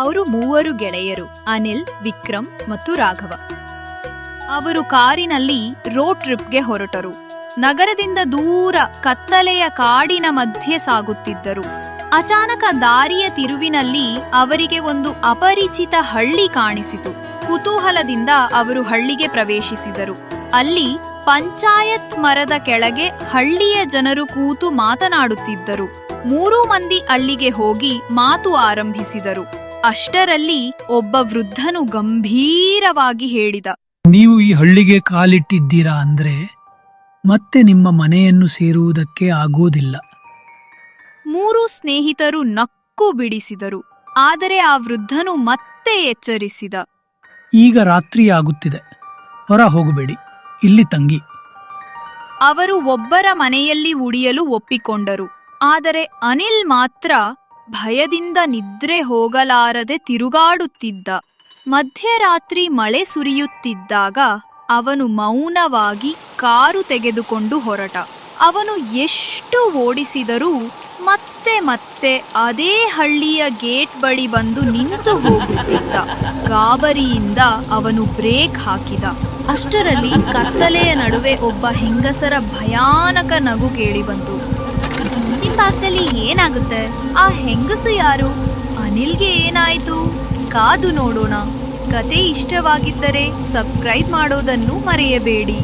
ಅವರು ಮೂವರು ಗೆಳೆಯರು, ಅನಿಲ್, ವಿಕ್ರಮ್ ಮತ್ತು ರಾಘವ. ಅವರು ಕಾರಿನಲ್ಲಿ ರೋಡ್ ಟ್ರಿಪ್ಗೆ ಹೊರಟರು. ನಗರದಿಂದ ದೂರ ಕತ್ತಲೆಯ ಕಾಡಿನ ಮಧ್ಯೆ ಸಾಗುತ್ತಿದ್ದರು. ಅಚಾನಕ ದಾರಿಯ ತಿರುವಿನಲ್ಲಿ ಅವರಿಗೆ ಒಂದು ಅಪರಿಚಿತ ಹಳ್ಳಿ ಕಾಣಿಸಿತು. ಕುತೂಹಲದಿಂದ ಅವರು ಹಳ್ಳಿಗೆ ಪ್ರವೇಶಿಸಿದರು. ಅಲ್ಲಿ ಪಂಚಾಯತ್ ಮರದ ಕೆಳಗೆ ಹಳ್ಳಿಯ ಜನರು ಕೂತು ಮಾತನಾಡುತ್ತಿದ್ದರು. ಮೂರೂ ಮಂದಿ ಅಲ್ಲಿಗೆ ಹೋಗಿ ಮಾತು ಆರಂಭಿಸಿದರು. ಅಷ್ಟರಲ್ಲಿ ಒಬ್ಬ ವೃದ್ಧನು ಗಂಭೀರವಾಗಿ ಹೇಳಿದ. ನೀವು ಈ ಹಳ್ಳಿಗೆ ಕಾಲಿಟ್ಟಿದ್ದೀರಾ ಅಂದ್ರೆ ಮತ್ತೆ ನಿಮ್ಮ ಮನೆಯನ್ನು ಸೇರುವುದಕ್ಕೆ ಆಗೋದಿಲ್ಲ. ಮೂರು ಸ್ನೇಹಿತರು ನಕ್ಕು ಬಿಡಿಸಿದರು. ಆದರೆ ಆ ವೃದ್ಧನು ಮತ್ತೆ ಎಚ್ಚರಿಸಿದ. ಈಗ ರಾತ್ರಿ ಆಗುತ್ತಿದೆ. ಹೊರ ಹೋಗಬೇಡಿ. ಇಲ್ಲಿ ತಂಗಿ. ಅವರು ಒಬ್ಬರ ಮನೆಯಲ್ಲಿ ಉಳಿಯಲು ಒಪ್ಪಿಕೊಂಡರು. ಆದರೆ ಅನಿಲ್ ಮಾತ್ರ ಭಯದಿಂದ ನಿದ್ರೆ ಹೋಗಲಾರದೆ ತಿರುಗಾಡುತ್ತಿದ್ದ. ಮಧ್ಯರಾತ್ರಿ ಮಳೆ ಸುರಿಯುತ್ತಿದ್ದಾಗ ಅವನು ಮೌನವಾಗಿ ಕಾರು ತೆಗೆದುಕೊಂಡು ಹೊರಟ. ಅವನು ಎಷ್ಟು ಓಡಿಸಿದರೂ ಮತ್ತೆ ಮತ್ತೆ ಅದೇ ಹಳ್ಳಿಯ ಗೇಟ್ ಬಳಿ ಬಂದು ನಿಂತು ಹೋಗುತ್ತಿದ್ದ. ಗಾಬರಿಯಿಂದ ಅವನು ಬ್ರೇಕ್ ಹಾಕಿದ. ಅಷ್ಟರಲ್ಲಿ ಕತ್ತಲೆಯ ನಡುವೆ ಒಬ್ಬ ಹೆಂಗಸರ ಭಯಾನಕ ನಗು ಕೇಳಿಬಂತು. ಭಾಗದಲ್ಲಿ ಏನಾಗುತ್ತೆ? ಆ ಹೆಂಗಸು ಯಾರು? ಅನಿಲ್ಗೆ ಏನಾಯ್ತು? ಕಾದು ನೋಡೋಣ. ಕತೆ ಇಷ್ಟವಾಗಿದ್ದರೆ ಸಬ್ಸ್ಕ್ರೈಬ್ ಮಾಡೋದನ್ನು ಮರೆಯಬೇಡಿ.